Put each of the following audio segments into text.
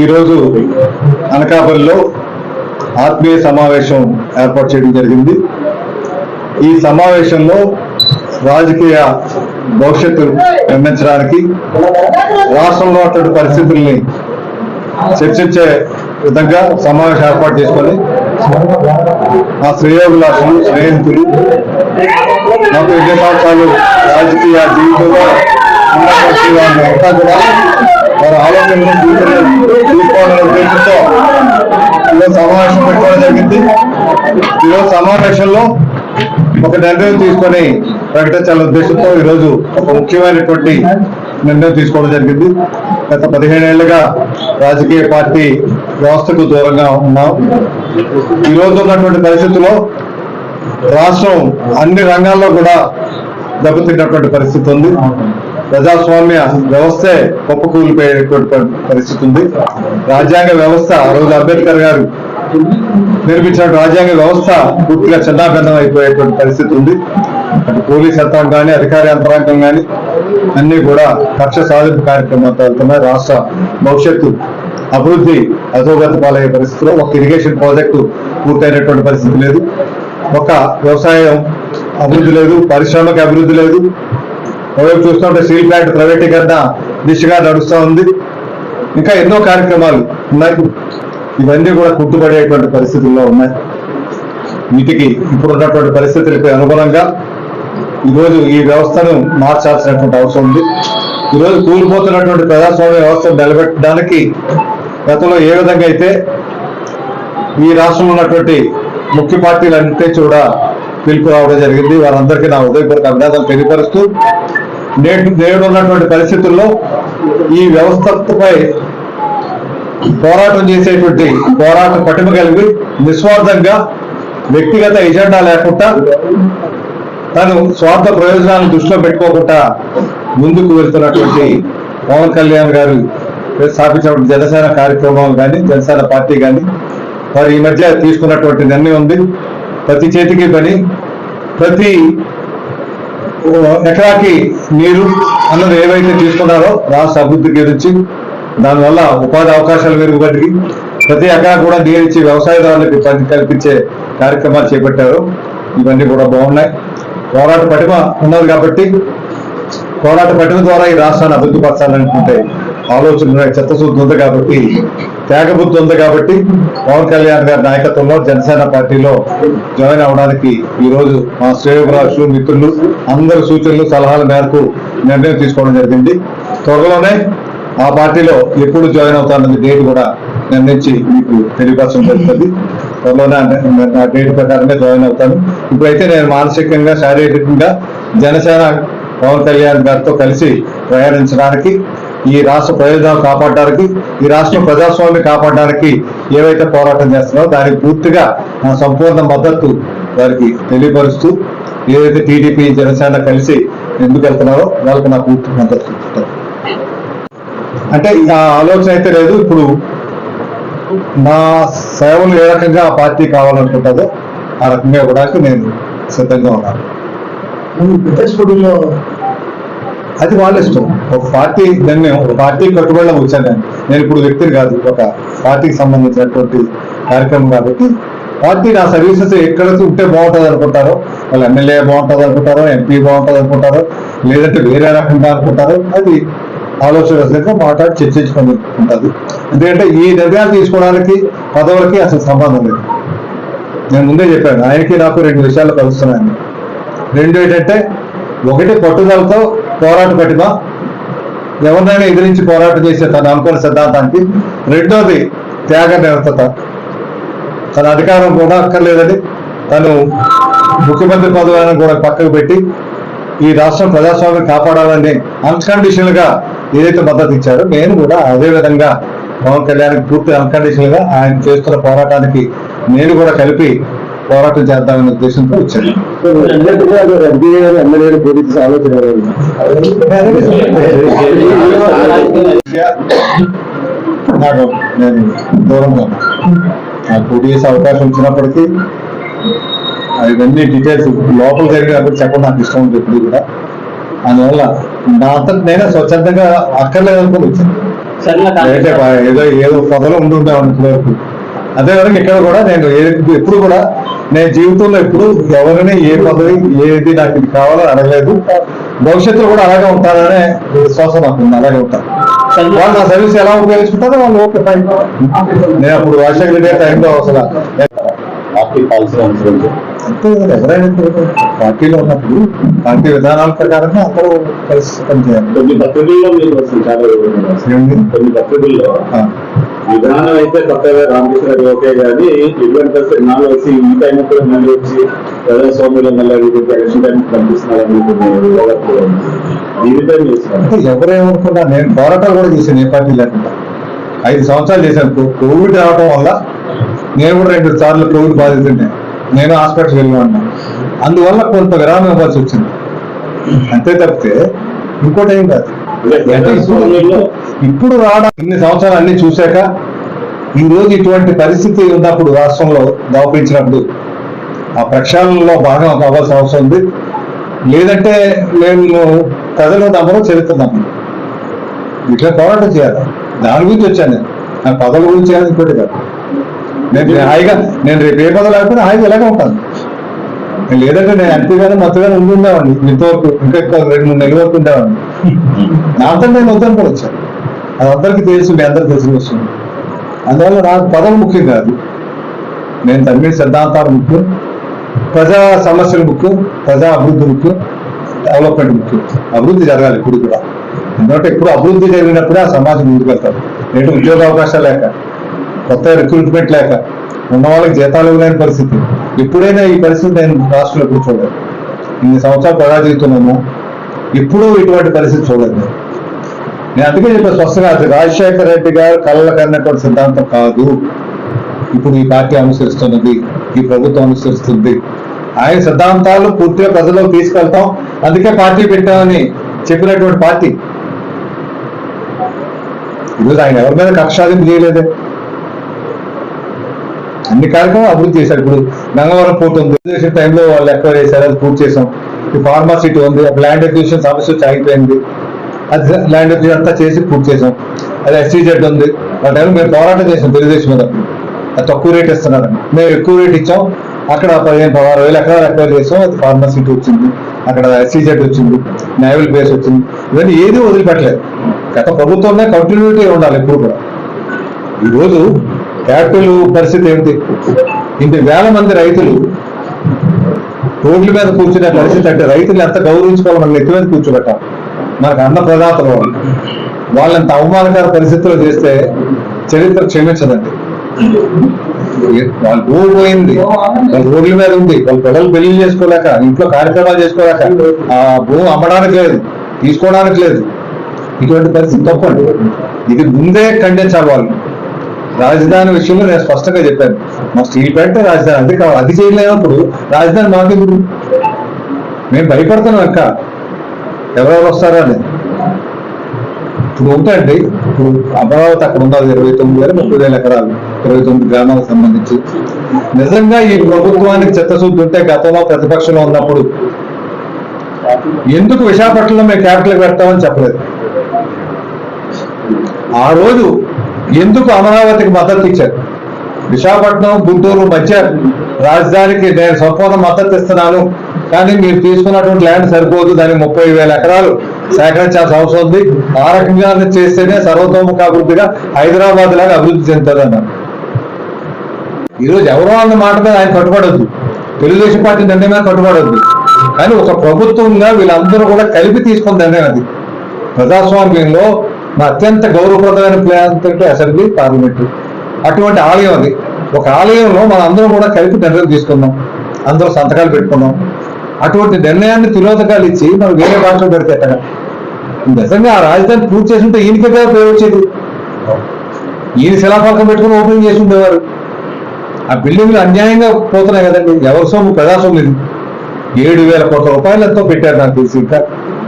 ఈరోజు అనకాపల్లిలో ఆత్మీయ సమావేశం ఏర్పాటు చేయడం జరిగింది. ఈ సమావేశంలో రాజకీయ భవిష్యత్తు నిర్మించడానికి రాష్ట్రంలో అటువంటి పరిస్థితుల్ని చర్చించే విధంగా సమావేశం ఏర్పాటు చేసుకొని మా శ్రేయోభిలాషులు స్నేహితులు నాకు ఎన్నో సంవత్సరాలు రాజకీయ జీవితంలో ఉన్నటువంటి వారిని అంతా కూడా వారి ఆలోచనలు తీసుకోవాలనే ఉద్దేశంతో ఈరోజు సమావేశం పెట్టుకోవడం జరిగింది ఈరోజు సమావేశంలో ఒక నిర్ణయం తీసుకొని ప్రకటించాలనే ఉద్దేశంతో ఈరోజు ఒక ముఖ్యమైనటువంటి నిర్ణయం తీసుకోవడం జరిగింది. గత పదిహేను రాజకీయ పార్టీ వ్యవస్థకు దూరంగా ఉన్నాం. ఈ రోజు ఉన్నటువంటి పరిస్థితుల్లో రాష్ట్రం అన్ని రంగాల్లో కూడా దెబ్బతిన్నటువంటి పరిస్థితి ఉంది. ప్రజాస్వామ్య వ్యవస్థే కుప్పకూలిపోయేటువంటి పరిస్థితి ఉంది. రాజ్యాంగ వ్యవస్థ ఆ రోజు అంబేద్కర్ గారు నిర్మించిన రాజ్యాంగ వ్యవస్థ పూర్తిగా చిన్నాభిన్నం అయిపోయేటువంటి పరిస్థితి ఉంది. అటు పోలీస్ యంత్రాంగం కానీ అధికార యంత్రాంగం కానీ అన్ని కూడా కక్ష సాధింపు కార్యక్రమాలతో వెళ్తున్నాయి. రాష్ట్ర భవిష్యత్తు అభివృద్ధి అధోగతి పాలయ్యే పరిస్థితిలో ఒక ఇరిగేషన్ ప్రాజెక్టు పూర్తయినటువంటి పరిస్థితి లేదు. ఒక వ్యవసాయం అభివృద్ధి లేదు పారిశ్రామిక అభివృద్ధి లేదు ఒకవైపు చూస్తుంటే స్టీల్ ప్లాంట్ ప్రైవేటీకరణ దిశగా నడుస్తూ ఉంది. ఇంకా ఎన్నో కార్యక్రమాలు ఉన్నాయి. ఇవన్నీ కూడా కుట్టుబడేటువంటి పరిస్థితుల్లో ఉన్నాయి. వీటికి ఇప్పుడు ఉన్నటువంటి పరిస్థితులకు అనుగుణంగా ఈరోజు ఈ వ్యవస్థను మార్చాల్సినటువంటి అవసరం ఉంది. ఈరోజు కూలిపోతున్నటువంటి ప్రజాస్వామ్య వ్యవస్థను నిలబెట్టడానికి గతంలో ఏ విధంగా అయితే ఈ రాష్ట్రంలో ఉన్నటువంటి ముఖ్య పార్టీలన్నింటి కూడా పిలుపు రావడం జరిగింది. వారందరికీ నా ఉదయపూర్వక అభినందనలు తెలియపరుస్తూ నేడు నేడు ఉన్నటువంటి పరిస్థితుల్లో ఈ వ్యవస్థపై పోరాటం చేసేటువంటి పోరాట పటిమ కలిగి నిస్వార్థంగా వ్యక్తిగత ఎజెండా లేకుండా తను స్వార్థ ప్రయోజనాలను దృష్టిలో పెట్టుకోకుండా ముందుకు వెళ్తున్నటువంటి పవన్ కళ్యాణ్ గారు స్థాపించినటువంటి జనసేన కార్యక్రమం కానీ జనసేన పార్టీ కానీ వారు ఈ మధ్య తీసుకున్నటువంటి నిర్ణయం ఉంది. ప్రతి చేతికి పని ప్రతి ఎకరాకి నీరు అన్నది ఏవైతే తీసుకున్నారో రాష్ట్ర అభివృద్ధి గురించి దానివల్ల ఉపాధి అవకాశాలు మెరుగుపడి ప్రతి ఎకరా కూడా నీరు ఇచ్చి వ్యవసాయదారులకు పని కల్పించే కార్యక్రమాలు చేపట్టారు. ఇవన్నీ కూడా బాగున్నాయి. పోరాట పటిమ ఉన్నది కాబట్టి పోరాట పటిమ ద్వారా ఈ రాష్ట్రాన్ని అభివృద్ధి పరచాలనుకుంటే ఆలోచన చిత్తశుద్ధి ఉంది కాబట్టి త్యాగబుద్ధి ఉంది కాబట్టి పవన్ కళ్యాణ్ గారి నాయకత్వంలో జనసేన పార్టీలో జాయిన్ అవడానికి ఈ రోజు మా శ్రేయోభిలాషులు మిత్రులు అందరి సూచనలు సలహాల మేరకు నిర్ణయం తీసుకోవడం జరిగింది. త్వరలోనే ఆ పార్టీలో ఎప్పుడు జాయిన్ అవుతానన్న డేట్ కూడా నిర్ణయించి మీకు తెలియపరచడం జరుగుతుంది. త్వరలోనే ఆ- డేట్ ప్రకారమే జాయిన్ అవుతాను. ఇప్పుడైతే నేను మానసికంగా శారీరకంగా జనసేన పవన్ కళ్యాణ్ గారితో కలిసి ప్రయాణించడానికి ఈ రాష్ట్ర ప్రయోజనాలు కాపాడడానికి ఈ రాష్ట్ర ప్రజాస్వామ్యం కాపాడడానికి ఏవైతే పోరాటం చేస్తున్నారో దానికి పూర్తిగా నా సంపూర్ణ మద్దతు వారికి తెలియపరుస్తూ ఏదైతే టీడీపీ జనసేన కలిసి ఎందుకు వెళ్తున్నారో వాళ్ళకి నా పూర్తి మద్దతు అంటే ఆ ఆలోచన అయితే లేదు ఇప్పుడు నా సేవలు ఏ రకంగా ఆ పార్టీ కావాలనుకుంటుందో ఆ రకంగా ఇవ్వడానికి నేను సిద్ధంగా ఉన్నాను. అది వాళ్ళ ఇష్టం. ఒక పార్టీ నిర్ణయం ఒక పార్టీ కట్టుబడిలో వచ్చాను నేను. నేను ఇప్పుడు వ్యక్తిని కాదు ఒక పార్టీకి సంబంధించినటువంటి కార్యక్రమం కాబట్టి పార్టీ నా సర్వీసెస్ ఎక్కడ ఉంటే బాగుంటుంది అనుకుంటారో వాళ్ళు ఎమ్మెల్యే బాగుంటుంది అనుకుంటారో ఎంపీ బాగుంటుంది అనుకుంటారో లేదంటే వేరే రకంగా అనుకుంటారో అది ఆలోచన మాట్లాడి చర్చించుకొని ఉంటుంది. ఎందుకంటే ఈ నిర్ణయాలు తీసుకోవడానికి పదవులకి అసలు సంబంధం లేదు. నేను ముందే చెప్పాను ఆయనకి నాకు రెండు విషయాలు కలుస్తున్నాయని. రెండు ఏంటంటే ఒకటి పట్టుదలతో పోరాట పటిమ ఎవరినైనా ఎదిరించి పోరాటం చేసే తన అనుకున్న సిద్ధాంతానికి రెండోది త్యాగ నిరతత తన అధికారం కూడా అక్కర్లేదని తను ముఖ్యమంత్రి పదవులను కూడా పక్కకు పెట్టి ఈ రాష్ట్రం ప్రజాస్వామ్యం కాపాడాలని అన్కండిషనల్గా ఏదైతే మద్దతు ఇచ్చారో నేను కూడా అదే విధంగా పవన్ కళ్యాణ్ పూర్తి అన్కండిషనల్గా ఆయన చేస్తున్న పోరాటానికి నేను కూడా కలిపి పోరాటం చేద్దామనే ఉద్దేశంతో వచ్చాను. నాకు నేను దూరంగా. నాకు పోటీ చేసే అవకాశం వచ్చినప్పటికీ అవన్నీ డీటెయిల్స్ లోపల జరిగినప్పుడు చెప్పడం నాకు ఇష్టం ఉంది ఎప్పుడు కూడా అందువల్ల నా అంతటి నేనే స్వచ్ఛందంగా అక్కర్లేదు అనుకుని వచ్చాను ఏదో ఏదో పొదలు ఉంటుంటాం వరకు అదే ఇక్కడ కూడా నేను ఎప్పుడు కూడా నేను జీవితంలో ఎప్పుడు ఎవరిని ఏ పదవి ఏది నాకు ఇది కావాలో అడగలేదు. భవిష్యత్తులో కూడా అలాగే ఉంటారనే విశ్వాసం నాకు ఉంది అలాగే ఉంటాను. వాళ్ళు నా సర్వీస్ ఎలా ఉపయోగించుకుంటారో వాళ్ళు ఓకే ఫైన్ నేను అప్పుడు రాజశేఖర రెడ్డి టైంలో అసలు పార్టీ పాలసీ ఎవరైనా పార్టీలో ఉన్నప్పుడు పార్టీ విధానాల ప్రకారంగా అందరూ కలిసి పనిచేయాలి. కొన్ని పత్రికల్లో మీరు? కొన్ని పత్రికల్లో విధానం అయితే కొత్తగా రామకృష్ణ గారు ఓకే కానీ ఇటువంటి పరిస్థితి నాలో వచ్చి ఈ టైం కూడా మళ్ళీ వచ్చి ప్రజాస్వామ్యంలో మళ్ళీ ఎలక్షన్ టైం. దీనిపై ఎవరేమనుకున్నా నేను పోరాటాలు కూడా చేశాను ఏ పార్టీ లేకుండా. ఐదు సంవత్సరాలు చేశాను. కోవిడ్ రావడం వల్ల నేను కూడా రెండు సార్లు కోవిడ్ బాధితుండే నేను హాస్పిటల్కి వెళ్ళి ఉన్నాను అందువల్ల కొంత విరామం ఇవ్వాల్సి వచ్చింది. అంతే తప్పితే ఇంకోటి ఏం కాదు. ఇప్పుడు రావడం ఇన్ని సంవత్సరాలు అన్ని చూశాక ఈ రోజు ఇటువంటి పరిస్థితి ఉన్నప్పుడు రాష్ట్రంలో దాపించినప్పుడు ఆ ప్రక్షాళనలో భాగం కావాల్సిన అవసరం ఉంది. లేదంటే నేను కథలో నమ్మరు చరిత్ర నమ్మరు ఇట్లా పోరాటం చేయాలి. దాని గురించి వచ్చాను నేను. నా పదవుల గురించి కాదు ఇంకోటి కాదు. నేను హాయిగా నేను రేపు ఏ పదవి లేకపోతే హాయిగా ఇలాగే ఉంటాను. నేను లేదంటే నేను ఎంపీగానే మత్తుగానే ఉండి ఉండేవాడిని. ఇంతవరకు ఇంకా రెండు మూడు నెలల వరకు ఉండేవాడిని. దాంతో నేను వద్దని కూడా వచ్చాను. అది అందరికీ తెలుసు మీ అందరికీ తెలిసి వస్తుంది. అందువల్ల నాకు పదవి ముఖ్యం కాదు. నేను తమ్మిడి సిద్ధాంతాలు ముఖ్యం ప్రజా సమస్యలు ముఖ్యం ప్రజా అభివృద్ధి ముఖ్యం డెవలప్మెంట్ ముఖ్యం. అభివృద్ధి జరగాలి ఇప్పుడు కూడా. ఎందుకంటే ఇప్పుడు అభివృద్ధి జరిగినప్పుడే ఆ సమాజం ముందుకు వెళ్తారు నేటి ఉద్యోగ అవకాశాలు లేక కొత్త రిక్రూట్మెంట్ లేక ఉన్న వాళ్ళకి జీతాలు ఇవ్వలేని పరిస్థితి. ఎప్పుడైనా ఈ పరిస్థితి నేను రాష్ట్రంలో ఎప్పుడు చూడలేదు. ఇన్ని సంవత్సరాలు ప్రజా జీవితున్నాము ఎప్పుడూ ఇటువంటి పరిస్థితి చూడలేదు. నేను. అందుకే చెప్పాను స్పష్టంగా రాజశేఖర రెడ్డి గారు కళ్ళ కన్నటువంటి సిద్ధాంతం కాదు. ఇప్పుడు ఈ పార్టీ అనుసరిస్తున్నది ఈ ప్రభుత్వం అనుసరిస్తుంది. ఆయన సిద్ధాంతాలు పూర్తిగా ప్రజల్లోకి తీసుకెళ్తాం. అందుకే పార్టీ పెట్టామని చెప్పినటువంటి పార్టీ. ఈరోజు ఆయన ఎవరి మీద కక్షాదింపు చేయలేదే? అన్ని కార్యక్రమాలు అభివృద్ధి చేశారు. ఇప్పుడు గంగవరం పోర్ట్ ఉంది. టైంలో వాళ్ళు ఎక్కువ చేశారు అది పూర్తి చేసాం ఫార్మా సిటీ ఉంది ల్యాండ్ ఎక్విజిషన్ సమస్య వచ్చి ఆగిపోయింది. అది ల్యాండ్ అంతా చేసి పూర్తి చేసాం. అది ఎస్టీజెడ్ ఉంది. ఆ టైంలో మేము పోరాటం చేసాం తెలుగుదేశం మీద అది తక్కువ రేట్ ఇస్తున్నారని మేము ఎక్కువ రేట్ ఇచ్చాం. అక్కడ పదిహేను పదహారు వేలు ఎకరాలు ఎక్వైర్ చేసాం అది ఫార్మా వచ్చింది. అక్కడ ఎస్సీజెడ్ వచ్చింది. నేవల్ బేస్ వచ్చింది. ఇవన్నీ ఏది వదిలిపెట్టలేదు. గత ప్రభుత్వమే కంటిన్యూటీ ఉండాలి ఎప్పుడు కూడా. ఈరోజు క్యాపిటల్ పరిస్థితి ఏమిటి? ఇంత వేల మంది రైతులు రోడ్ల మీద కూర్చునే పరిస్థితి అంటే రైతులు ఎంత గౌరవించుకోవాలి? మనం నెత్తి మీద కూర్చోబెట్టాలి. మనకు అన్న ప్రదాతలు వాళ్ళు. వాళ్ళంత అవమానకర పరిస్థితుల్లో చేస్తే చరిత్ర క్షమించదండి. వాళ్ళు భూమి పోయింది. వాళ్ళ రోడ్ల మీద ఉంది. వాళ్ళ పిల్లలు పెళ్ళి చేసుకోలేక ఇంట్లో కార్యక్రమాలు చేసుకోలేక ఆ భూమి అమ్మడానికి లేదు తీసుకోవడానికి లేదు. ఇటువంటి పరిస్థితి తప్పండి. ఇది ముందే ఖండించాలి వాళ్ళు. రాజధాని విషయంలో నేను స్పష్టంగా చెప్పాను. మా స్టీల్ ప్లాంట్ రాజధాని అది అది చేయలేనప్పుడు రాజధాని మాకు మేము భయపడుతున్నాం అక్క. ఎవరెవరు వస్తారా అని ఇప్పుడు ఉంటాయండి. ఇప్పుడు అమరావతి అక్కడ ఉన్నది ఇరవై తొమ్మిది వేల ముప్పై వేల ఎకరాలు ఇరవై తొమ్మిది గ్రామాలకు సంబంధించి. నిజంగా ఈ ప్రభుత్వానికి చిత్తశుద్ధి ఉంటే గతంలో ప్రతిపక్షంలో ఉన్నప్పుడు ఎందుకు విశాఖపట్నంలో మేము క్యాపిటల్ పెడతామని చెప్పలేదు? ఆ రోజు ఎందుకు అమరావతికి మద్దతు ఇచ్చారు? విశాఖపట్నం గుంటూరు మధ్య రాజధానికి నేను సంపూర్ణ మద్దతు ఇస్తున్నాను. కానీ మీరు తీసుకున్నటువంటి ల్యాండ్ సరిపోదు. దానికి ముప్పై వేల ఎకరాలు సేకరించాల్సిన అవసరం ఉంది. ఆ రకంగా చేస్తేనే సర్వతోముఖ అభివృద్ధిగా హైదరాబాద్ లాగా అభివృద్ధి చెందుతుంది అన్నారు ఈరోజు ఎవరో అన్న మాట మీద ఆయన కట్టుబడద్దు. తెలుగుదేశం పార్టీ నిర్ణయం మీద కట్టుబడద్దు. కానీ ఒక ప్రభుత్వంగా వీళ్ళందరూ కూడా కలిపి తీసుకున్న నిర్ణయం అది. ప్రజాస్వామ్యంలో మా అత్యంత గౌరవప్రదమైన ప్లాన్ అంటే అసెంబ్లీ పార్లమెంటు. అటువంటి ఆలయం అది. ఒక ఆలయంలో మన అందరం కూడా కలిపి నిర్ణయం తీసుకున్నాం. అందరూ సంతకాలు పెట్టుకున్నాం. అటువంటి నిర్ణయాన్ని తిరోధకాలు ఇచ్చి మనం వేరే భాషలో పెడితే ఎక్కడ నిజంగా ఆ రాజధాని పూర్తి చేస్తుంటే ఈయనకే కదా పేరు వచ్చేది ఈయన శిలాఫలకం పెట్టుకుని ఓపెనింగ్ చేసి ఉండేవారు. ఆ బిల్డింగ్లు అన్యాయంగా పోతున్నాయి కదండి. ఎవరి సొమ్ము ప్రజాస్వామ్యం లేదు ఏడు వేల కోట్ల రూపాయలు ఎంతో పెట్టారు నాకు తెలిసి ఇంకా.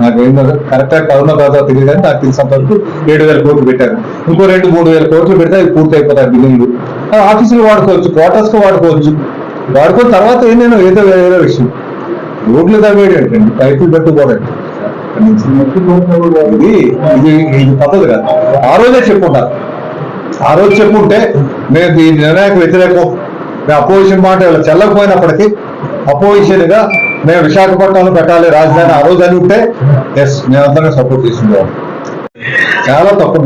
నాకు ఏందో కరెక్ట్గా కరోనా కాదో తెలియదు కానీ నాకు తెలిసినంత వరకు ఏడు వేల కోట్లు పెట్టారు. ఇంకో రెండు మూడు వేల కోట్లు పెడితే అవి పూర్తి అయిపోతాయి బిల్డింగ్లు ఆ ఆఫీసులు వాడుకోవచ్చు క్వార్టర్స్కు వాడుకోవచ్చు. వాడుకున్న తర్వాత ఏంటంటే ఏదో వేరే విషయం. రోడ్లు తవ్వేడు ఏంటండి పైపులు పెట్టుకోవడం. ఇది ఇది ఇది పద్ధతి కాదు. ఆ రోజే చెప్పుకుంటారు ఆ రోజు చెప్పుంటే మేము ఈ నిర్ణయానికి వ్యతిరేకం. మేము అపోజిషన్ మాట ఇలా చెల్లకపోయినప్పటికీ అపోజిషన్గా మేము విశాఖపట్నంలో పెట్టాలి రాజధాని ఆ రోజు అని ఉంటే ఎస్ మేమందరం సపోర్ట్ చేస్తుండేవాళ్ళం చాలా తప్పు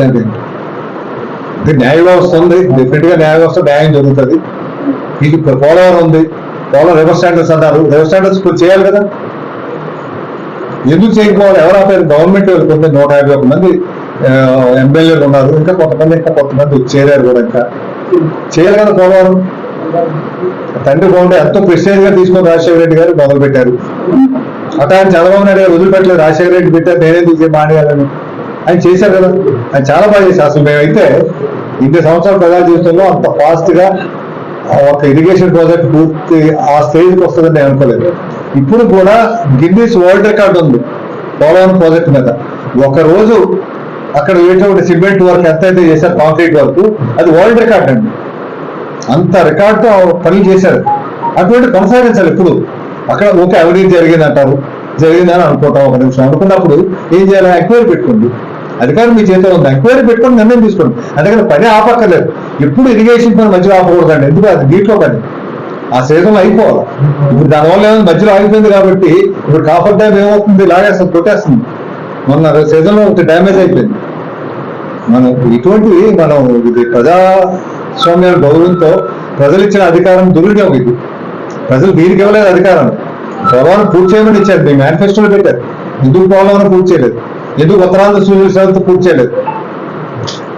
ఇది న్యాయ వ్యవస్థ ఉంది డెఫినెట్గా న్యాయ వ్యవస్థ న్యాయం జరుగుతుంది. ఇది పోలవరం ఉంది పోలవరం రివర్ స్టాండర్స్ అన్నారు రివర్ స్టాండర్స్ చేయాలి కదా. ఎందుకు చేయకపోవాలి? ఎవరు ఆపారు? గవర్నమెంట్ కొంత నూట యాభై ఒక మంది ఎమ్మెల్యేలు ఉన్నారు. ఇంకా కొంతమంది ఇంకా కొంతమంది చేరారు కూడా ఇంకా. చేయాలి కదా పోలవరం. తండ్రి బాగుంటే ఎంతో ప్రెస్టేజ్గా తీసుకొని రాజశేఖర రెడ్డి గారు మొదలు పెట్టారు అట ఆయన చంద్రబాబు నాయుడు గారు వదిలిపెట్టలేదు. రాజశేఖర రెడ్డి పెట్టారు నేనే తీసే మానేయాలని. ఆయన చేశారు కదా. ఆయన చాలా బాగా చేశారు. అసలు మేమైతే ఇన్ని సంవత్సరాల ప్రజా జీవితంలో అంత ఫాస్ట్గా ఆ ఒక ఇరిగేషన్ ప్రాజెక్ట్ పూర్తి ఆ స్టేజ్కి వస్తుందని నేను అనుకోలేదు. ఇప్పుడు కూడా గిన్నీస్ వరల్డ్ రికార్డ్ ఉంది పోలవరం ప్రాజెక్ట్ మీద. ఒక రోజు అక్కడ వేటువంటి సిమెంట్ వర్క్ ఎంత అయితే చేశారు కాంక్రీట్ వర్క్ అది వరల్డ్ రికార్డ్ అండి. అంత రికార్డుతో పనులు చేశారు. అటువంటి కొనసాగించాలి ఇప్పుడు అక్కడ ఓకే అవినీతి జరిగింది అంటారు జరిగిందని అనుకుంటాం ఒక నిమిషం. అనుకున్నప్పుడు ఏం చేయాలి? ఎంక్వైరీ పెట్టుకోండి. అధికారం మీ చేతిలో ఉంది. ఎంక్వైరీ పెట్టుకొని నిర్ణయం తీసుకోండి. అందుకని పని ఆపక్కర్లేదు. ఎప్పుడు ఇరిగేషన్ పని మధ్యలో ఆపకూడదండి. ఎందుకు అది? నీటిలో పని. ఆ సీజన్ అయిపోవాలి. ఇప్పుడు దానివల్ల ఏమైనా మధ్యలో ఆగిపోయింది కాబట్టి ఇప్పుడు కాఫర్ డ్యామ్ ఏమవుతుంది? లాగేస్తుంది కొట్టేస్తుంది. మొన్న సీజన్లో ఒకటి డ్యామేజ్ అయిపోయింది. మనం ఇటువంటివి మనం ఇది ప్రజాస్వామ్య గౌరవంతో ప్రజలు ఇచ్చిన అధికారం దుర్వినియోగం ఇది. ప్రజలు దీనికి ఇవ్వలేదు అధికారం. పోలవరం పూర్తి చేయమని ఇచ్చారు. మీ మేనిఫెస్టోలో పెట్టారు. ఎందుకు పోలవరం పూర్తి చేయలేదు? ఎందుకు ఉత్తరాంధ్ర సూర్యుల సేవతో పూర్తి చేయలేదు?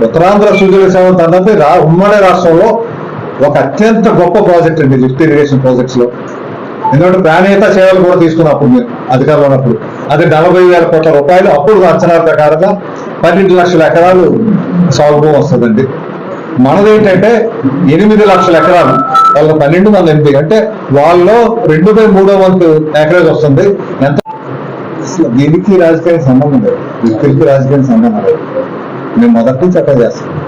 ఉత్తరాంధ్ర సూర్యుల సేవ అన్నది రా ఉమ్మడి రాష్ట్రంలో ఒక అత్యంత గొప్ప ప్రాజెక్ట్ అండి లిఫ్ట్ ఇరిగేషన్ ప్రాజెక్ట్స్లో. ఎందుకంటే ప్రాణేత సేవలు కూడా తీసుకున్నప్పుడు మీరు అధికారంలో ఉన్నప్పుడు. అది నలభై వేల కోట్ల రూపాయలు అప్పుడు అంచనా ప్రకారంగా పన్నెండు లక్షల ఎకరాలు సాగు వస్తుందండి. మనది ఏంటంటే ఎనిమిది లక్షల ఎకరాలు వాళ్ళ పన్నెండు వందల ఎనిమిది. అంటే వాళ్ళలో రెండు బై మూడో వంతు ఎకరేజ్ వస్తుంది. ఎంత? అసలు దీనికి రాజకీయ సంబంధం లేదు. వ్యక్తులకి రాజకీయ సంబంధం లేదు. నేను మొదటి నుంచి అక్కడ చేస్తాను.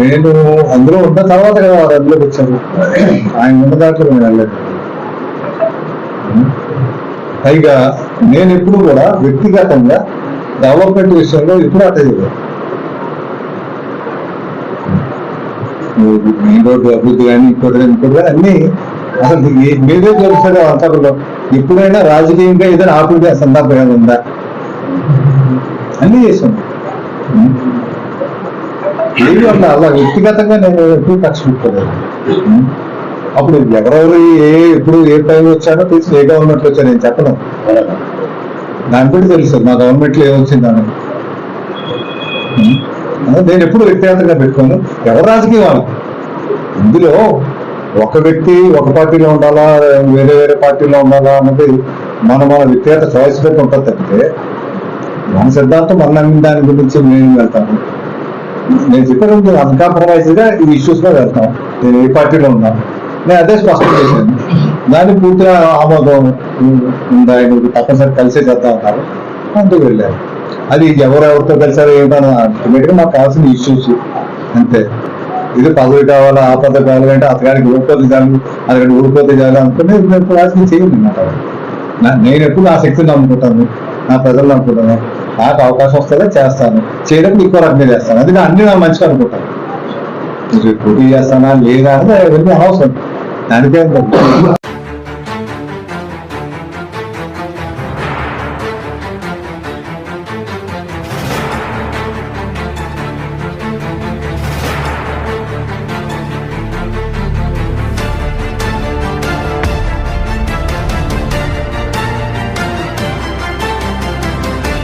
నేను అందులో ఉన్న తర్వాత కదా వారు అందులోకి వచ్చారు ఆయన ఉన్న దాంట్లో నేను వెళ్ళలేదు. పైగా నేను ఎప్పుడు కూడా వ్యక్తిగతంగా డెవలప్మెంట్ విషయంలో ఎప్పుడు అట్ట చేయలేదు మెయిన్ రోడ్డు అభివృద్ధి కానీ ఇంకోటి కానీ ఇంకోటి కానీ అన్ని అసలు మీరే తెలుస్తారు అంతలో ఎప్పుడైనా రాజకీయంగా ఏదైనా ఆపిన సందర్భంగా ఉందా? అన్ని చేసాం ఏది అట్లా అలా వ్యక్తిగతంగా నేను ఎప్పుడు ఖర్చు అప్పుడు ఎవరెవరు ఏ ఎప్పుడు ఏ టైం వచ్చానో తీసి ఏ గవర్నమెంట్ వచ్చా నేను చెప్పను. దాని బట్టి తెలుసు. మా గవర్నమెంట్లో ఏమొచ్చిందని నేను ఎప్పుడు వ్యక్తిగతంగా పెట్టుకోను. ఎవరు రాజకీయం వాళ్ళు? ఇందులో ఒక వ్యక్తి ఒక పార్టీలో ఉండాలా వేరే వేరే పార్టీలో ఉండాలా అన్నది మన మన వ్యక్తిగత చాయిస్ పెట్టి ఉంటుంది తప్పితే మన సిద్ధాంతం మన నమ్మిన దాని గురించి మేము వెళ్తాము నేను చెప్పినట్టు అన్కాంప్రమైజ్గా ఈ ఇష్యూస్లో వెళ్తాం నేను ఏ పార్టీలో ఉన్నాను? నేను అదే స్పష్టం చేశాను. దాన్ని పూర్తిగా ఆమోదం ఉందా? నువ్వు తప్పనిసరి కలిసే చేద్దాం అన్నారు అందుకు వెళ్ళారు అది ఎవరెవరితో కలిసారో ఏమిటో అల్టిమేట్గా మాకు కావాల్సిన ఇష్యూస్ అంతే. ఇది పదవి కావాలా ఆ పదవి కావాలంటే అతగాడికి ఊడిపోతే చాలు అతగానికి ఊడిపోతే చాలు అనుకుని నేను రాజకీయం చేయండి అన్నమాట. నా- నేను ఎప్పుడు నా శక్తిని నమ్ముకుంటాను నా ప్రజలు నమ్ముకుంటాను నాకు అవకాశం వస్తుందో చేస్తాను. చేయడం ఇంకో రకంగా చేస్తాను. అది అన్ని నా మంచిగా అనుకుంటాను. పోటీ చేస్తానా లేదా అనేది అవన్నీ అవసరం దానికే